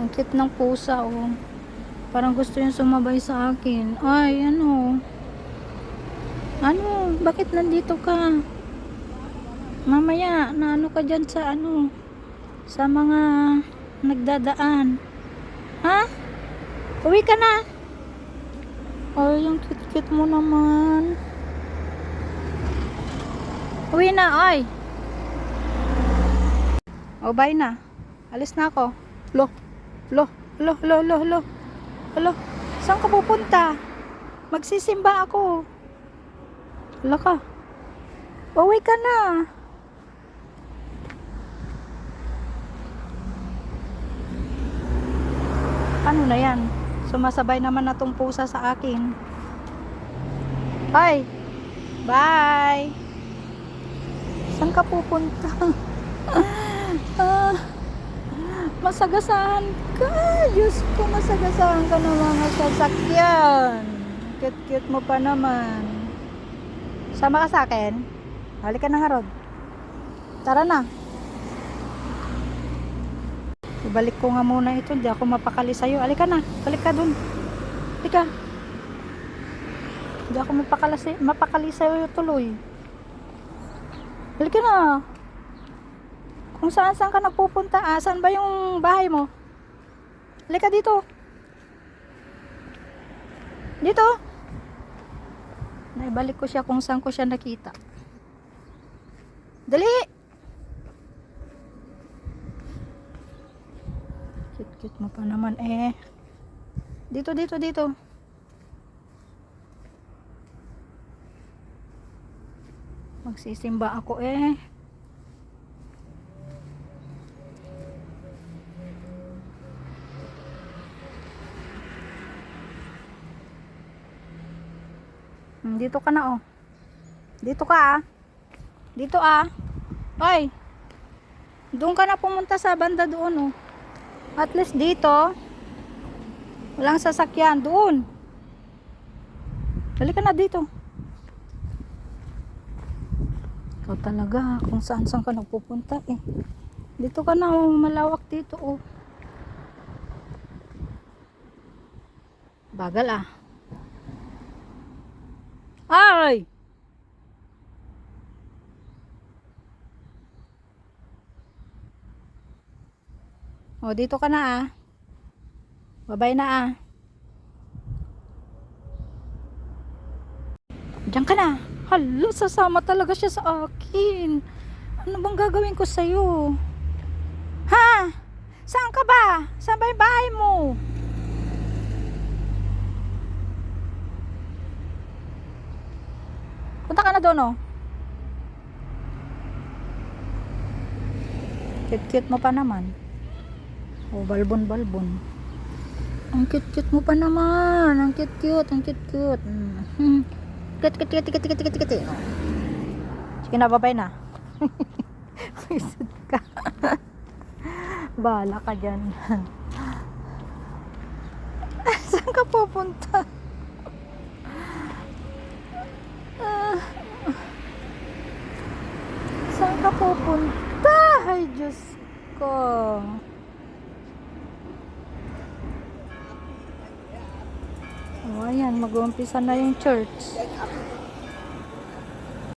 Ang cute ng pusa, oh. Parang gusto yung sumabay sa akin. Ay, ano? Ano? Bakit nandito ka? Mamaya, na ano ka dyan sa ano? Sa mga nagdadaan. Ha? Uwi ka na. Ay, yung cute-cute mo naman. Uwi na, ay. O, bye na. Alis na ako. Lo, lo, lo, lo, lo, lo. Lo, saan ka pupunta? Magsisimba ako. Wala ka. Uwi ka na. Ano na yan? Sumasabay naman na tong pusa sa akin. Bye! Bye! Saan ka pupunta? ah, masagasahan ka! Diyos ko, masagasahan ka ng mga sasakyan. Cute-cute mo pa naman. Sama ka sa akin? Halika na nga. Tara na. Ibalik ko nga muna ito. Hindi ako mapakali sa'yo. Halika na. Balik ka dun. Halika. Hindi ako mapakala sa, mapakali sa'yo tuloy. Halika na. Kung saan saan ka nagpupunta. Ah, saan ba yung bahay mo? Halika dito. Dito. Naibalik ko siya kung saan ko siya nakita. Dali! Cute-cute mo pa naman eh. Dito, dito, dito. Magsisimba ako eh. Dito ka na oh. Dito ka ah. Dito ah. Hoy. Doon ka na pumunta sa banda doon oh. At least dito, walang sasakyan. Doon. Dali ka na dito. Ikaw talaga, kung saan saan ka nagpupunta eh. Dito ka na, oh, malawak dito oh. Bagal ah. Ay! O, dito ka na ah. Babay na ah. Diyan ka na. Hala, sasama talaga siya sa akin. Ano bang gagawin ko sa'yo? Ha? Saan ka ba? Saan ba yung bahay mo? Punta ka na doon oh. Cute-cute mo pa naman. Oh, balbon-balbon. Ang cute-cute mo pa naman. Ang cute-cute. Ang cute-cute. Mm. Cute, cute, cute, cute, cute, cute, cute. Sige na, babay na. Visit ka. Bahala ka dyan. Saan ka pupunta? Ah. Saan ka pupunta? Ay, Diyos ko. O, ayan, mag-uumpisa na yung church.